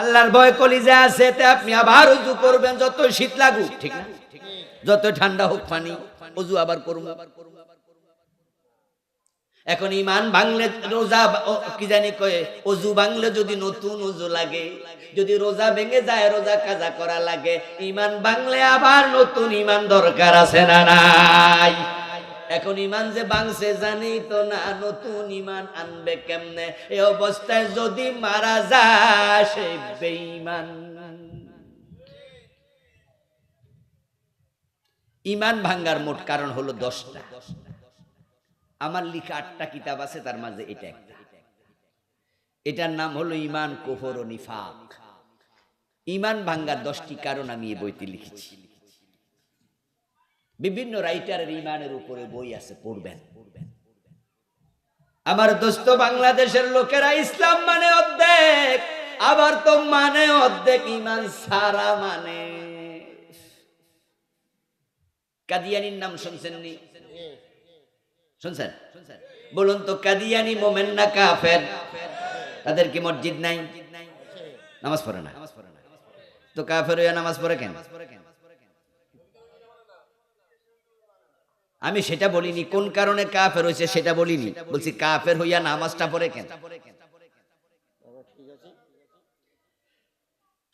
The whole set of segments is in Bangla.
আল্লাহর ভয় কলিজে আছে, তে আপনি আবার উজু করবেন, যত শীত লাগুক, ঠিক না? যত ঠান্ডা হোক পানি, উজু আবার করুন। এখন ইমান ভাঙলে রোজা কি জানি কয়ে অজু ভাঙলে যদি নতুন অজু লাগে, যদি রোজা ভেঙে যায়, রোজা কাজা করা লাগে, ইমান ভাঙলে আবার নতুন ইমান দরকার আছে না নাই? এখন ইমান যে বাংছে জানি তো না, নতুন ইমান আনবে কেমনে? এ অবস্থায় যদি মারা যায় ইমান ভাঙ্গার মোট কারণ হলো দশটা। আমার লিখা আটটা কিতাব আছে, তার মাঝে এটা একটা। এটার নাম হলো ইমান কোফর ও নিফাক। ইমান ভাঙ্গার দশটি কারণ আমি এই বইতে লিখেছি। বিভিন্ন রাইটারের ইমানের উপরে বই আছে, পড়বেন। আমার দোস্ত, বাংলাদেশের লোকেরা ইসলাম মানে অর্ধেক, আবার তো মানে অর্ধেক ইমান সারা মানে। কাদিয়ানির নাম শুনছেন নি? শুনছেন? বলুন তো, কাদিয়ানি মোমেন না কাফের? তাদের কি মসজিদ নাই? নামাজ পড়ে না? তো কাফের হইয়া নামাজ পড়ে কেন? আমি সেটা বলিনি। কোন কারণে কাফের হয়েছে সেটা বলিনি। বলছি, কাফের হইয়া নামাজটা পড়ে কেন?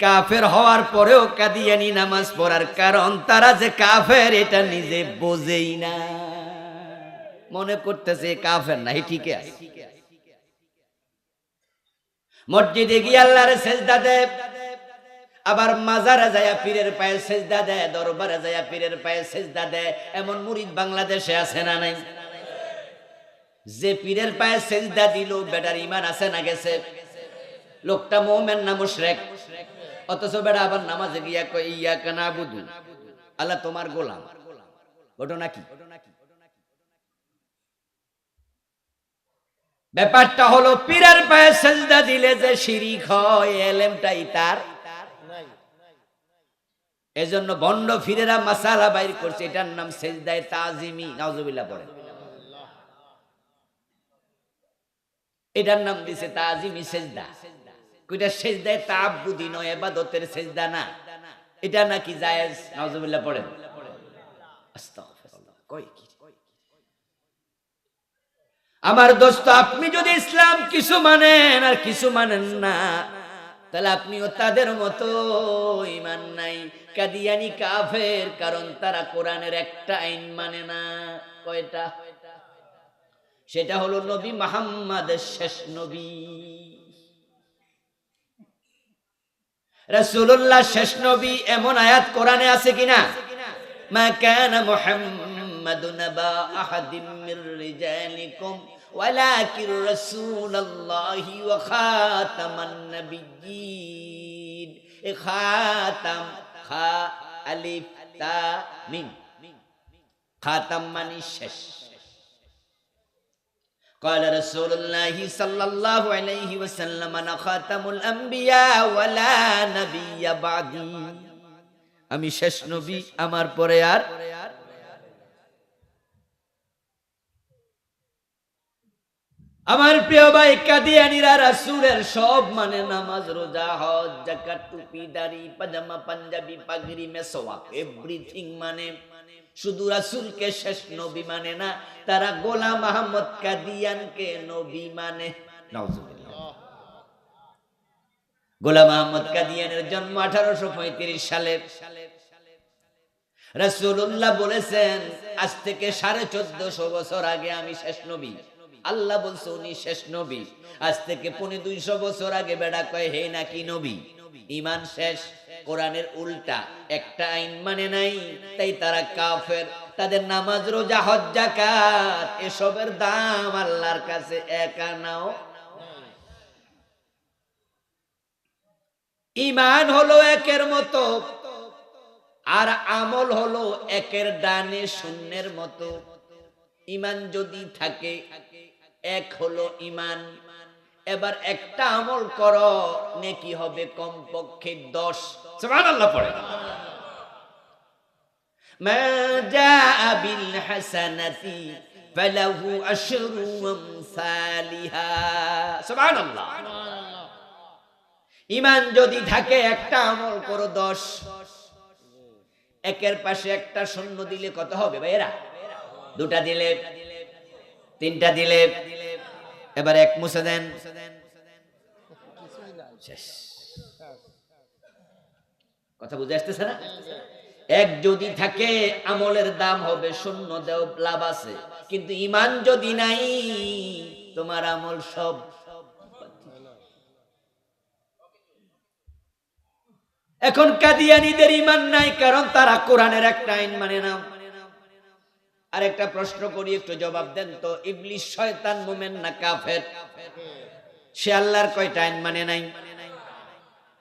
কাফের হওয়ার পরেও কাদিয়ানি নামাজ পড়ার কারণ তারা যে কাফের, এটা নিজে বোঝেই না। মনে করতেছে কাফের নাই ঠিক আছে। মসজিদে গিয়ে আল্লাহর সেজদা দেয়। আবার মাজারে যায় পীরের পায়ে সেজদা দেয়, দরবারে যায় পীরের পায়ে সেজদা দেয়, এমন মুরিদ বাংলাদেশে আছে না নাই? যে পীরের পায়ে সেজদা দিল, বেটার ইমান আছে না গেছে? লোকটা মোমেন না মুশরেক? অথচ বেটা আবার নামাজে গিয়া কই ইয়া কানা বুধু আল্লাহ তোমার গোলাম। ঘটনা কি? ব্যাপারটা হলো, পীরের পায়ে সেজদা দিলে যে শিরিক হয়, এলেমটাই তার এজন্য বন্ড ফিরেরা মাসালা বাইর করছে, এটার নাম সেজদায় তাজিমি, নাউজুবিল্লাহ পড়ে। এটার নাম দিছে তাজিমি সেজদা। কইটা সেজদায় তাআব্বুদি নয় ইবাদতের সেজদা না। এটা নাকি জায়েজ, নাউজুবিল্লাহ পড়েন আমার দোস্ত, আপনি যদি ইসলাম কিছু মানেন আর কিছু মানেন না তাহলে আপনিও তাদের মতো ইমান নাই। কাদিয়ানি কাফের, কারণ তারা কোরআনের একটা আইন মানে না। কয়টা? সেটা হলো নবী মোহাম্মদের শেষ নবী। রাসূলুল্লাহ শেষ নবী এমন আয়াত কোরআনে আছে কিনা? মা কানা মুহাম্মাদুন আবা আহাদিম মির রিজালিকুম ولكن رسول الله وخاتم النبيين خاتم خا الف تا ميم خاتم মানে শেষ قال رسول الله صلى الله عليه وسلم انا خاتم الانبياء ولا نبي بعدي আমি শেষ নবী আমার পরে আর আমার প্রিয় ভাই কাদিয়ানিরা রাসূলের সব মানে নামাজ, রোজা, হজ, যাকাত, টুপি, দাড়ি, পাজামা, পাঞ্জাবি, পাগড়ি মেসওয়াক এভরিথিং মানে শুধু রাসূলকে শেষ নবী মানে না, তারা গোলাম আহমদ কাদিয়ানকে নবী মানে। নাউজুবিল্লাহ। গোলাম আহমদ কাদিয়ানের জন্ম আঠারোশো সালের। রাসূলুল্লাহ বলেছেন, আজ থেকে সাড়ে চোদ্দশো বছর আগে আমি শেষ নবী। আল্লাহ বলছে, উনি শেষ নবী। আজ থেকে পনে দুইশো বছর আগে বেড়া কয়, হে নাকি নবী? ইমান শেষ, কোরআনের উল্টা। একটা আইন মানে নাই, তাই তারা কাফের। তাদের নামাজ, রোজা, হজ এসবের দাম আল্লাহর কাছে একা নাও। ইমান হলো একের মতো, আর আমল হলো একের ডানে শূন্যের মতো। ইমান যদি থাকে এক হলো ইমান। এবার একটা আমল করো, নেকি হবে কমপক্ষে দশ। সুবহানাল্লাহ পড়ে। ইমান যদি থাকে, একটা আমল করো দশ। একের পাশে একটা শূন্য দিলে কত হবে ভাইয়েরা? দুটা দিলে তিনটা দিলে এবার এক মুছে দেন। কথা বুঝে আসতেছে না? এক যদি থাকে, আমলের দাম হবে শূন্য, দেও লাভ আছে। কিন্তু ইমান যদি নাই, তোমার আমল সব এখন কাদিয়ানিদের ইমান নাই, কারণ তারা কোরআনের একটা আইন মানে না। আর একটা প্রশ্ন করি, একটু জবাব দেন তো। ইবলিশ শয়তান মোমেন না কাফের? সে আল্লাহর কয়টা আইন মানে নাই?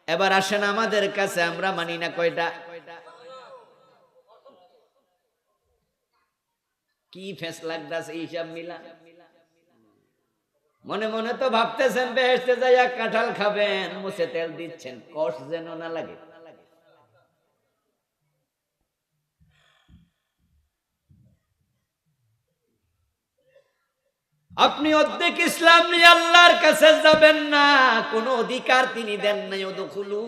এবার আসেন আমাদের কাছে, আমরা মানি না কয়টা? কি ফেস লাগতেছে হিসাব মিলা? মনে মনে তো ভাবতেছেন বেহেস্তে যাইয়া কাঁঠাল খাবেন, মুছে তেল দিচ্ছেন কষ যেন না লাগে। আপনি অর্ধেক ইসলাম নিয়ে আল্লাহর কাছে যাবেন না। কোন অধিকার তিনি দেন নাই। ওদখুলু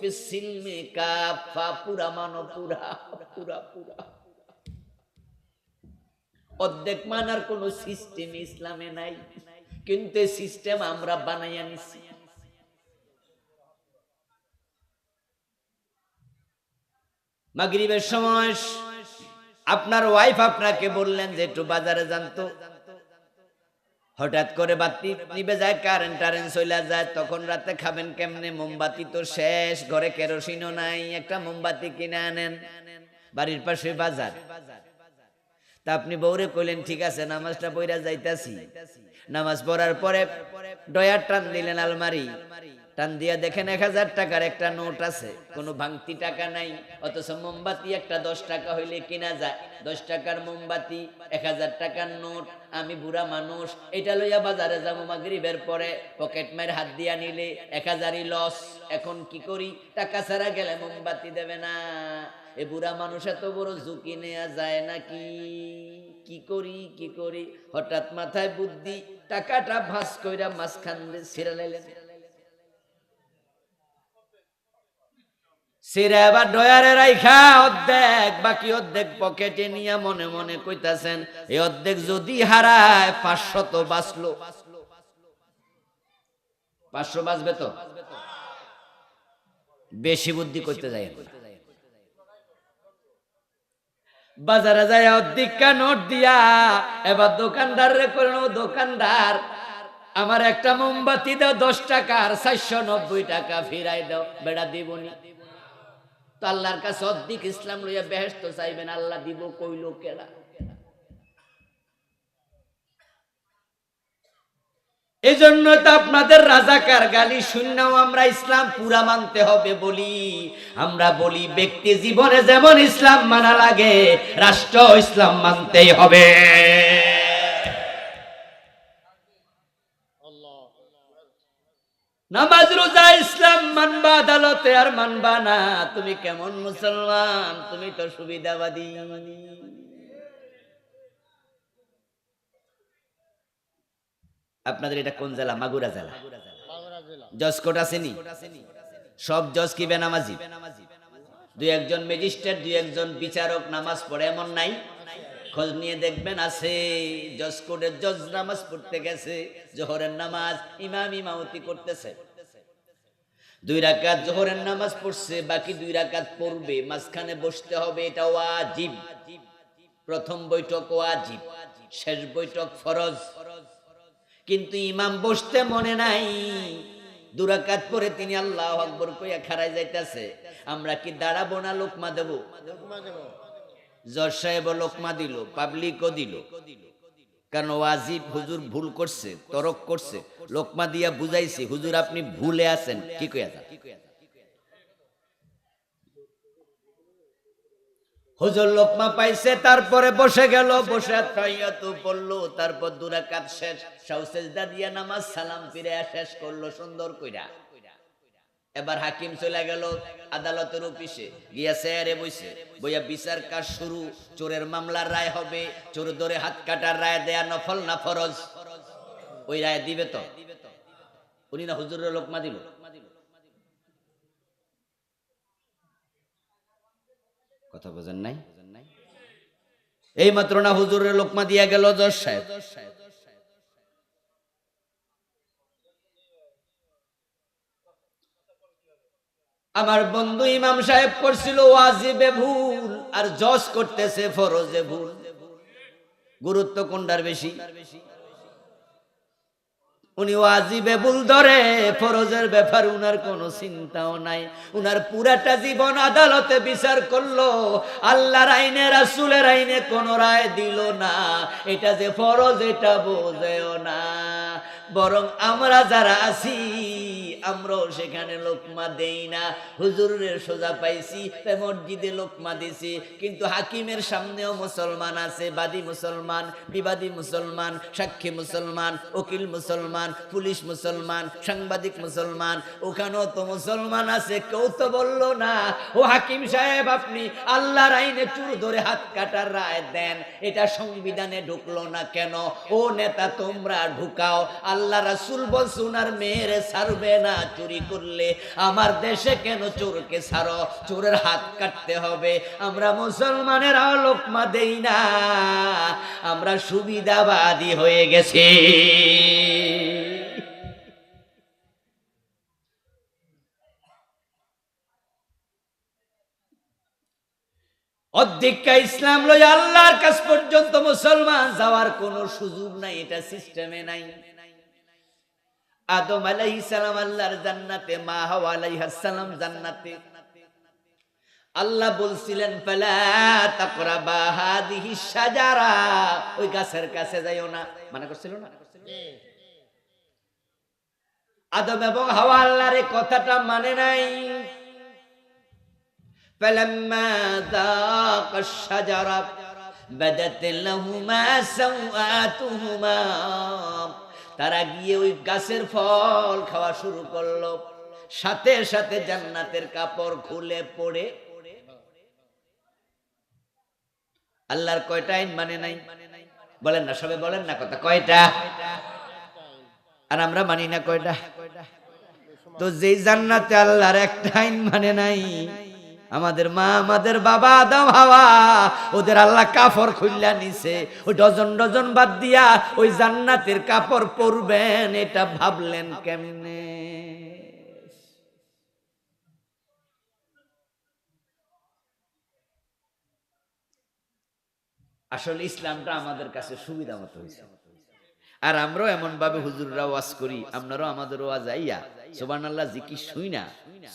ফিসসিলমে কাফা পুরা মানো, পুরা পুরা পুরা। অর্ধেক মানার কোন সিস্টেম ইসলামে নাই। কিন্তু সিস্টেম আমরা বানাইয়া নিছি। মাগরিবের সময় আপনার ওয়াইফ আপনাকে বললেন যে, একটু বাজারে জানতো হঠাৎ করে বাতি নিবে যায় কারেন্ট টারেন্ট চলে যায়, তখন রাতে খাবেন কেমনে? মোমবাতি তো শেষ, ঘরে কেরোসিনও নাই, একটা মোমবাতি কিনে আনেন। বাড়ির পাশে বাজার। তা আপনি বৌরে কইলেন, ঠিক আছে, নামাজটা পড়া যাইতাছি। নামাজ পড়ার পরে ডয়ার টান দিলেন আলমারি। টান দিয়া দেখেন এক হাজার টাকার একটা নোট আছে। কোনো ভাঙতি টাকা নাই, অথচ মোমবাতি একটা দশ টাকা হইলে কিনা যায়। দশ টাকার মোমবাতি, এক হাজার টাকার নোট, আমি বুড়া মানুষ, এটা লইয়া বাজারে যাব মাগরিবের পরে। পকেট মায়ের হাত দিয়া নিলে এক হাজারই লস। এখন কি করি? টাকা ছাড়া গেলে মোমবাতি দেবে না। এ বুড়া মানুষ এত বড় ঝুঁকি নেওয়া যায় নাকি? কি করি কি করি? হঠাৎ মাথায় বুদ্ধি, টাকাটা ভাস কইরা মাঝখান দিয়ে অর্ধেক অর্ধেক পকেটে মনে মনে অর্ধেক যদি হারায় পাঁচশো বেশি বুদ্ধি করতে যায় বাজারে যায় অর্ধেকটা নোট দিয়া, এবার দোকানদার রে করল দোকানদার, আমার একটা মোমবাতি দাও, দশ টাকা আর চারশো নব্বই টাকা ফিরাই দাও, বেড়া দিবনি। তো আল্লাহর কাছে অর্ধেক ইসলাম লইয়া বেহেস্ত চাইবেন, আল্লাহ দিব কইল কেরা এই জন্য তো আপনাদের রাজাকার গালি শূন্যও আমরা ইসলাম পুরা মানতে হবে বলি। আমরা বলি, ব্যক্তি জীবনে যেমন ইসলাম মানা লাগে, রাষ্ট্র ইসলাম মানতেই হবে। নামাজ রোজা ইসলাম মানবা আদালতে আর মানবা না। তুমি কেমন মুসলমান? তুমি তো সুবিধাবাদী। আপনাদের এটা কোন জেলা? মাগুরা জেলা। জজ কোর্ট আসেনি? সব জজ কি বেনামাজি? দুই একজন ম্যাজিস্ট্রেট, দুই একজন বিচারক, নামাজ পড়ে এমন নাই। খোঁজ নিয়ে দেখবেন আছে। জজ জজ নামাজ পড়তে গেছে, জোহরের নামাজ ইমাম ইমামতি করতেছে। দুই রাকাত জোহরের নামাজ পড়ছে, বাকি দুই রাকাত পড়বে। মাঝখানে বসতে হবে, এটা ওয়াজিব। প্রথম বৈঠক ওয়াজিব, শেষ বৈঠক ফরজ। কিন্তু ইমাম বসতে মনে নাই। দুরাকাত পরে তিনি আল্লাহ আকবর কইয়া খারাই যাইতেছে। আমরা কি দাঁড়াবো না লোকমা দেব? জজ সাহেব লোকমা দিল, পাবলিকও দিল। কারণ ওয়াজিব হুজুর ভুল করছে, তরক করছে? লোকমা দিয়া বুঝাইছে, হুজুর আপনি ভুলে আছেন, কি কইয়া যান? হুজুর লোকমা পাইছে, তারপরে বসে গেল, বসে তাইয়াতু পড়ল, তারপর দুরাকাত শেষ, সাউসেজদা দিয়া নামাজ সালাম ফিরে শেষ করল, সুন্দর কইরা। এবার হাকিম চলে গেল আদালতের অফিসে। গিয়া চেয়ারে বসে বইয়া বিচার কাজ শুরু, চোরের মামলার রায় হবে, চোর ধরে হাত কাটার রায় দেয়া নফল না ফরজ? ওই রায় দিবে তো? উনি না হুজুরের লোকমা দিল কথা বোঝেন নাই? এই মাত্র না হুজুরের লোকমা দিয়া গেল জজ সাহেব। আমার বন্ধু ইমাম সাহেব করছিল ওয়াজিবে ভুল, আর জজ করতেছে ফরজে ভুল। গুরুত্ব কোনটার বেশি? উনি ওয়াজিবে ভুল ধরে, ফরজের ব্যাপার উনার কোনো চিন্তাও নাই। উনার পুরাটা জীবন আদালতে বিচার করল, আল্লাহর আইনে, রাসূলের আইনে কোন রায় দিল না। এটা যে ফরজ, এটা বোঝেও না। বরং আমরা যারা আছি আমরাও সেখানে লোকমা দেই না। হুজুরের সোজা পাইছি মসজিদে লোকমা দিছি। কিন্তু হাকিমের সামনেও মুসলমান আছে, বাদী মুসলমান, বিবাদী মুসলমান, সাক্ষী মুসলমান, উকিল মুসলমান, পুলিশ মুসলমান, সাংবাদিক মুসলমান। ওখানেও তো মুসলমান আছে, কেউ তো বলল না। ও হাকিম সাহেব, আপনি আল্লাহর আইনে চুর ধরে হাত কাটার রায় দেন। এটা সংবিধানে ঢুকলো না কেন? ও নেতা, তোমরা ঢুকাও। আল্লাহ রাসুল বলছে আর মেয়েরে ছাড়বে না। চুরি করলে, আমার দেশে কেন চোরকে ছাড়ো? চোরের হাত কাটতে হবে। আমরা মুসলমানেরাও লোকমা দেই না। আমরা সুবিধাবাদী হয়ে গেছি। অধ্যক্ষা ইসলাম লই আল্লাহর কাছ পর্যন্ত মুসলমান যাওয়ার কোনো সুযোগ নাই, এটা সিস্টেমে নাই। আদম আলাইহিস সালাম আল্লাহর জান্নাতে মা হাওয়া আলাইহিস সালাম জান্নাতে আল্লাহ বলছিলেন ফালা তাকরাবা হাদিহি শাজারা ওই গাছের কাছে যাইও না মানে করছিল না আদম এবং হাওয়া আল্লাহর এই কথাটা মানে নাই فلما ذاق الشجرة بدت لهما سوآتهما তারা গিয়ে ওই গাছের ফল খাওয়া শুরু করল। সাথে সাথে জান্নাতের কাপড় খুলে পড়ে। আল্লাহর কয়টা আইন মানে নাই? বলেন না সবে বলেন না কথা। কয়টা? আর আমরা মানি না কয়টা? তো যেই জান্নাতে আল্লাহর একটা আইন মানে নাই। আমাদের মা, আমাদের বাবা আদম হাওয়া। ওদের আল্লাহ কাপড় খুললা নিছে। ওই ডজন ডজন বাদ দিয়া ওই জান্নাতের কাপড় পরবেন, এটা ভাবলেন কেমনে? আসলে ইসলামটা আমাদের কাছে সুবিধা মতো হয়েছে। আর আমরাও এমন ভাবে হুজুররা ওয়াজ করি, আপনারাও আমাদের ওয়াজ আইয়া সোবান আল্লাহ জিকি শুই না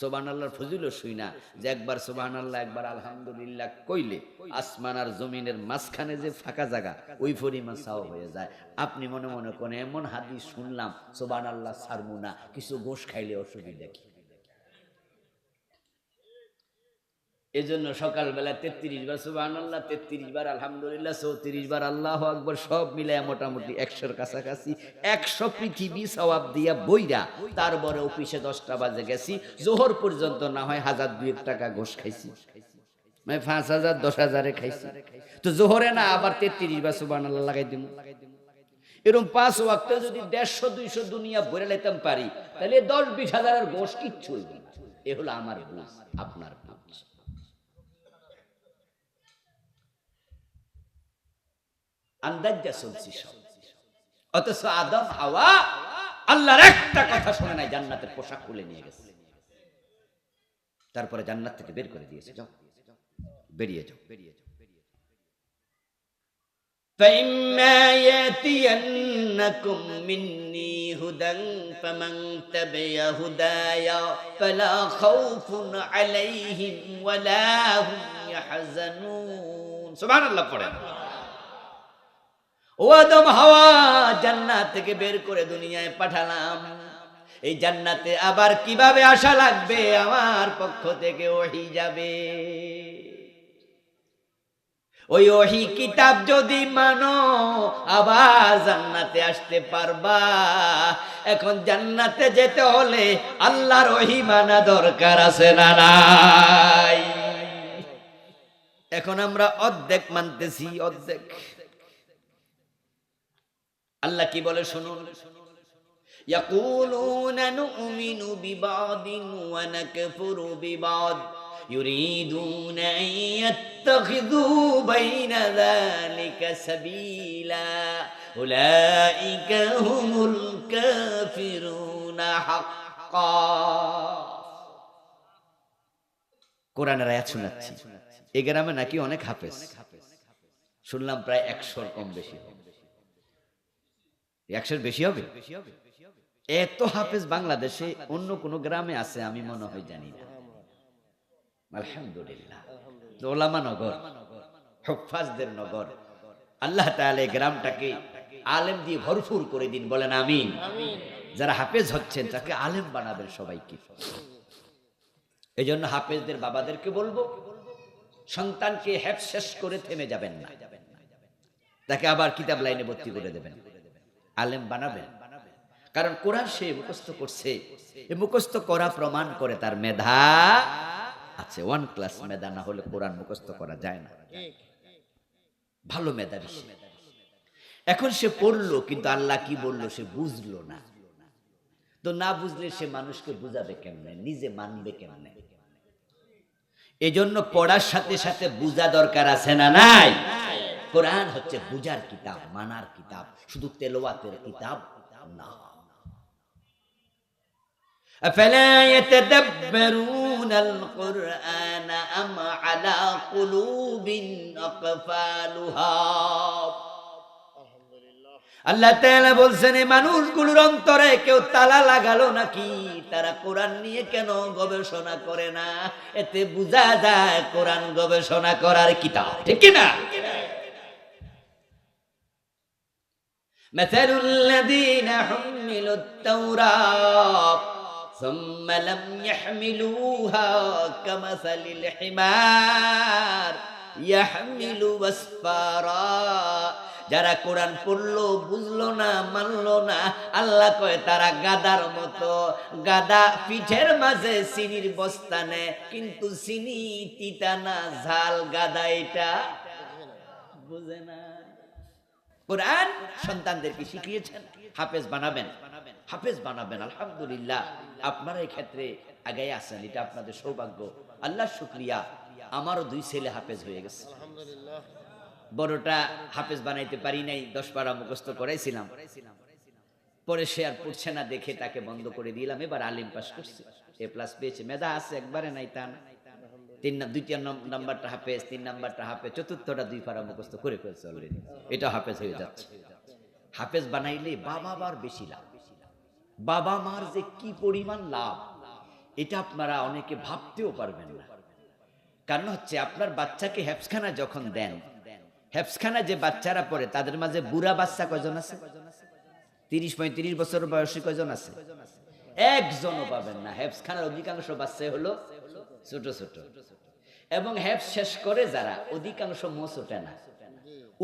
সোবান আল্লাহর ফজিলও শুই না। যে একবার সোবান আল্লাহ একবার আলহামদুলিল্লাহ কইলে আসমান আর জমিনের মাঝখানে যে ফাঁকা জায়গা, ওই পরিমাণ সাও হয়ে যায়। আপনি মনে মনে করেন, এমন হাদিস শুনলাম সোবান আল্লাহ সারমুনা কিছু গোশ খাইলে অসুবিধা কি? এই জন্য সকালবেলা তেত্রিশ বার সুবাহ আল্লাহ তেত্রিশ বার, আলহামদুলিল্লাহ, চৌত্রিশ বার, আল্লাহ আকবর, সব মিলায় মোটামুটি একশোর কাছাকাছি, একশো পৃথিবী সবাব দিয়া বইরা তারপরে অফিসে দশটা বাজে গেছি, জোহর পর্যন্ত না হয় হাজার দুয়েক টাকা ঘোষ খাইছি। মানে পাঁচ হাজার, দশ হাজারে খাইছি। তো জোহরে না, আবার তেত্রিশ বার সুবাহ আল্লাহ লাগাই দিন এরকম পাঁচ ওয়াক্ত যদি দেড়শো, দুইশো দুনিয়া ভরে লেতাম পারি, তাহলে দশ, বিশ হাজারের ঘোষ কিচ্ছু এ হলো আমার আপনার বুঝ আন্দাজা চলছি সব অথচ আদম হাওয়া আল্লাহর একটা কথা শুনে নাই জান্নাতের পোশাক খুলে নিয়ে গেছে তারপরে জান্নাত থেকে বের করে দিয়েছে যাও বেরিয়ে যাও বেরিয়ে যাও فإما يأتينكم مني هدى فمن تبع هدايا فلا خوف عليهم ولا هم يحزنون سبحان الله পড়েন ও আদম, হাওয়া জান্নাত থেকে বের করে দুনিয়ায় পাঠালাম। এই জান্নাতে আবার কীভাবে আসা লাগবে? আমার পক্ষ থেকে ওহি যাবে। ওই ওহি কিতাব যদি মানো, আবার জান্নাতে আসতে পারবা। এখন জান্নাতে যেতে হলে আল্লাহর ওহি মানা দরকার আছে না নাই? এখন আমরা অর্ধেক মানতেছি, অর্ধেক। আল্লাহ কি বলে শুনুন يقولون نؤمن ببعض ونكفر ببعض يريدون أن يتخذوا بين ذلك سبيلا أولئك هم الكافرون حقا কোরআনের আয়াত শোনাচ্ছি এই গ্রামে নাকি অনেক হাফেজ শুনলাম প্রায় একশোর কম বেশি হবে একশোর বেশি হবে। এত হাফেজ বাংলাদেশে অন্য কোন গ্রামে আছে আমি মনে হয় জানি না। আলহামদুলিল্লাহ। ওলামা নগর হফাজদের নগর। আল্লাহ এই গ্রামটাকে আলেম দিয়ে ভরপুর করে দিন বলেন আমিন। যারা হাফেজ হচ্ছেন তাকে আলেম বানাবেন সবাইকে। এই জন্য হাফেজদের বাবাদেরকে বলব সন্তানকে হ্যাপ শেষ করে থেমে যাবেন না। তাকে আবার কিতাব লাইনে ভর্তি করে দেবেন। আলেম বানাবেন। কারণ কোরআন সে মুখস্থ করছে। মুখস্থ করা প্রমাণ করে তার মেধা আছে। ওয়ান ক্লাস মেধা না হলে কোরআন মুখস্থ করা যায় না। ভালো মেধাবী সে। এখন সে পড়ল, কিন্তু আল্লাহ কি বলল সে বুঝলো না। তো না বুঝলে সে মানুষকে বুঝাবে কেমনে? নিজে মানবে কেমনে? এজন্য পড়ার সাথে সাথে বুঝা দরকার আছে না নাই? কোরআন হচ্ছে বুঝার কিতাব মানার কিতাব শুধু তেলোয়াতের কিতাব না أفلا يتدبرون القرآن أم على قلوب أقفالها আল্লাহ তাআলা বলছেন এই মানুষগুলোর অন্তরে কেউ তালা লাগালো নাকি তারা কোরআন নিয়ে কেন গবেষণা করে না এতে বোঝা যায় কোরআন গবেষণা করার কিতাব ঠিক কি না مثل الذين حملوا التوراة ثم لم يحملوها كمثل الحمار يحمل أسفارا যারা কোরআন পড়লো বুঝলো না মানলো না আল্লাহ কয় তারা গাদার মতো গাদা পিঠের মাঝে চিনির বস্তা নেয় কিন্তু চিনি তিতা না ঝাল গাদা এটা বুঝে না কোরআন সন্তানদেরকে শিখিয়েছেন। হাফেজ বানাবেন। হাফেজ বানাবেন আলহামদুলিল্লাহ। আপনারা এই ক্ষেত্রে আগে আছেন এটা আপনাদের সৌভাগ্য। আল্লাহ শুক্রিয়া। আমারও দুই ছেলে হাফেজ হয়ে গেছে। বড়টা হাফেজ বানাইতে পারি নাই দশ পারা মুখস্থ করাইছিলাম। পরে সে আর পড়ছে না দেখে তাকে বন্ধ করে দিলাম। এবার আলিম পাস করছে। এ প্লাস পেয়েছে। মেধা আছে একবারে নাই তা না। তিন নম- নাম্বারটা হাফেজ, তিন নাম্বারটা হাফেজ, চতুর্থটা দুই পারা মুখস্থ করে ফেলছে অলরেডি এটা হাফেজ হয়ে যাচ্ছে। হাফেজ বানাইলে বাবা মার বেশি লাভ। বাবা মার যে কি পরিমাণ লাভ, এটা আপনারা অনেকে ভাবতেও পারবেন না। কারণ হচ্ছে আপনার বাচ্চাকে হেফসখানা যখন দেন, হেফসখানা যে বাচ্চারা পড়ে, তাদের মাঝে বুড়া বাচ্চা কয়জন আছে? তিরিশ পঁয়ত্রিশ বছর বয়সী কয়জন আছে? একজনও পাবেন না। হেফসখানার অধিকাংশ বাচ্চাই হলো ছোট ছোট। এবং হেফস শেষ করে যারা, অধিকাংশ মোষ ওঠে না।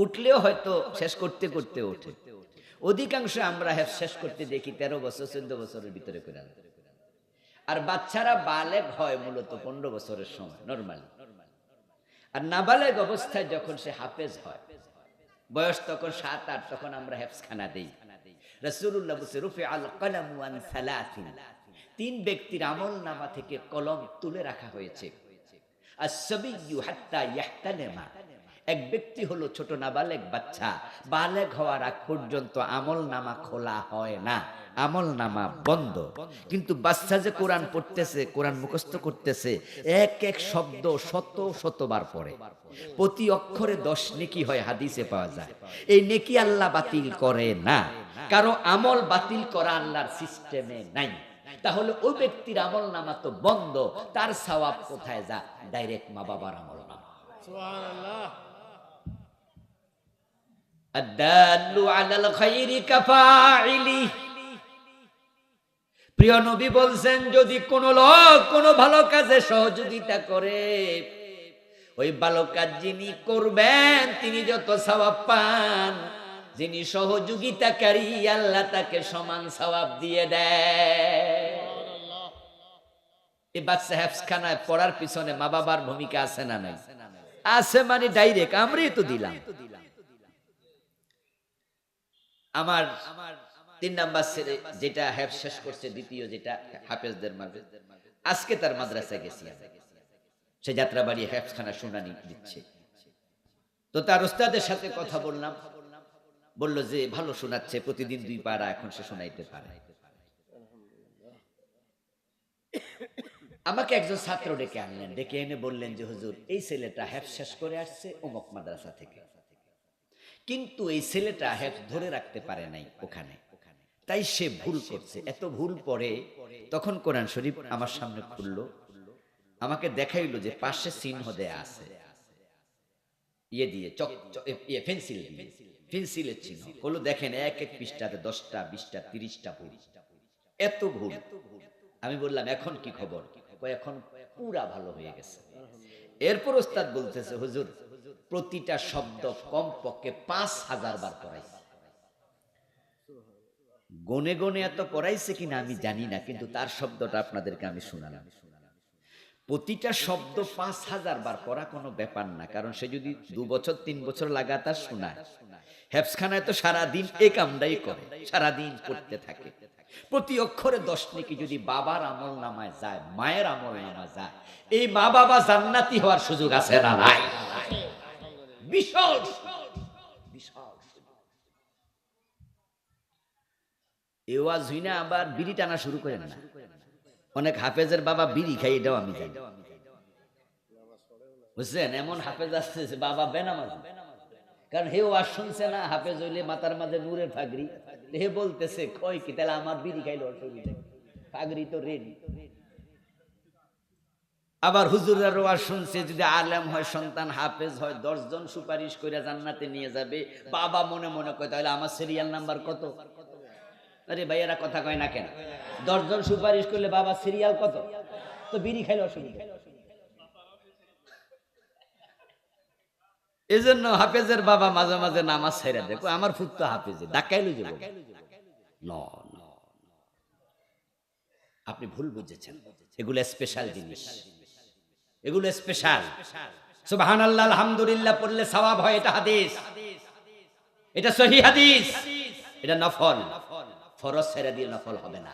উঠলেও হয়তো শেষ করতে করতে ওঠে। অধিকাংশ আমরা হেফস শেষ করতে দেখি তেরো বছর, চোদ্দ বছরের ভিতরে করে আর বাচ্চারা বালেগ হয় মূলত পনেরো বছরের সময় নর্মালি আর নাবালেগ অবস্থায় যখন সে হাফেজ হয়, বয়স তখন সাত, আট, তখন আমরা হেফসখানা দিই। রসুল্লাহ রুফে আল কলম সালাতিন। তিন ব্যক্তির আমল নামা থেকে কলম তুলে রাখা হয়েছে। এক ব্যক্তি হলো ছোট নাবালেগ বাচ্চা। বালেগ হওয়ার আগ পর্যন্ত আমল নামা খোলা হয় না। আমল নামা বন্ধ। কিন্তু বাচ্চা যে কোরআন পড়তেছে, কোরআন মুখস্থ করতেছে, এক এক শব্দ শত শতবার পরে প্রতি অক্ষরে দশ নেকি হয় হাদিসে পাওয়া যায়। এই নেকি আল্লাহ বাতিল করে না। কারও আমল বাতিল করা আল্লাহর সিস্টেমে নাই। তাহলে ওই ব্যক্তির আমল নামা তো বন্ধ তার সবাব কোথায় যা ডাইরেক্ট মা বাবার আমল নামা। প্রিয় নবী বলছেন যদি কোন লোক কোন ভালো কাজে সহযোগিতা করে ওই ভালো কাজ যিনি করবেন তিনি যত সবাব পান যিনি সহযোগিতাকারী আল্লাহ তাকে সমান সবাব দিয়ে দেয়। এই বাচ্চা হেফসখানায় পড়ার পিছনে মা বাবার ভূমিকা আছে না নাই? আছে মানে ডাইরেক্ট আমরাই তো দিলাম। আমার তিন নাম্বার ছেলে যেটা হ্যাপ শেষ করছে, দ্বিতীয় যেটা হাফেজদের মাঝে। আজকে তার মাদ্রাসায় গেছি। সে যাত্রাবাড়ি হ্যাপসখানা শুনানি দিচ্ছে। তো তার ওস্তাদের সাথে কথা বললাম। বলল যে, ভালো শোনাচ্ছে, প্রতিদিন দুই পারা এখন সে শোনাইতে পারে। আমাকে একজন ছাত্র ডেকে আনলেন। ডেকে এনে বললেন যে হুজুর এই ছেলেটা হ্যাপ শেষ করে আসছে অমুক মাদ্রাসা থেকে। কিন্তু এই ছেলেটা হ্যাপ ধরে রাখতে পারে নাই ওখানে। তাই সে ভুল করছে। এত ভুল পরে তখন কোরআন শরীফ আমার সামনে খুললো। আমাকে দেখাইলো যে পাশে চিহ্ন দেয়া আছে। ইয়ে দিয়ে চক ইয়ে পেন্সিল দিয়ে। পেন্সিলের চিহ্ন। হলো দেখেন এক এক পৃষ্ঠাতে দশটা বিশটা তিরিশটা ভুল। এত ভুল। আমি বললাম এখন কি খবর? এখন পুরা ভালো হয়ে গেছে। এরপর ওস্তাদ বলতেছে, হুজুর, প্রতিটা শব্দ কম পক্ষে পাঁচ হাজার বার পড়াইছে। গনে গনে এত পড়াইছে কিনা আমি জানি না, কিন্তু তার শব্দটা আপনাদেরকে আমি শোনালাম। প্রতিটা শব্দ পাঁচ হাজার বার করা কোনো ব্যাপার না, কারণ সে যদি দু বছর, তিন বছর লাগাতার শোনায় হেফসখানায় তো সারাদিন এ কামটাই করে, সারাদিন করতে থাকে। প্রতি অক্ষরে দশ নাকি যদি বাবার আমল নামায় যায়, মায়ের আমল নামায় যায়, এই মা বাবা জান্নাতি হওয়ার সুযোগ আছে না নাই? আবার বিড়ি টানা শুরু করেন না? অনেক হাফেজের বাবা বিড়ি খাই এটাও আমি বুঝছেন? এমন হাফেজ আসতেছে বাবা বেনামাজ। কারণ হে ওয়াজ শুনছে না, হাফেজ হইলে মাথার মাঝে নূরের ফাগরি। হে বলতেছে, কই কি, তাহলে আমার বিড়ি খাইলে অসুবিধা ফাগরি তো রেডি। আবার হুজুরের ওয়াজ শুনছে, যদি আলেম হয়, সন্তান হাফেজ হয়, দশজন সুপারিশ করে জান্নাতে নিয়ে যাবে, বাবা মনে মনে কয়, তাহলে আমার সিরিয়াল নাম্বার কত? আরে ভাই, এরা কথা কয় না কেন? দশজন সুপারিশ করলে বাবা সিরিয়াল কত? তো বিড়ি খাইলে অসুবিধা এই জন্য হাফেজের বাবা মাঝে মাঝে নামাজ ছেড়ে দেখো আমার ফুট তো হাফেজে ডাকাইলো যাব। আপনি ভুল বুঝেছেন। এগুলো স্পেশাল জিনিস। এগুলো স্পেশাল সুবহানাল্লাহ, আলহামদুলিল্লাহ পড়লে সওয়াব হয়, এটা হাদিস। এটা সহি হাদিস। এটা নফল। ফরজ ছেড়ে দিয়ে নফল হবে না।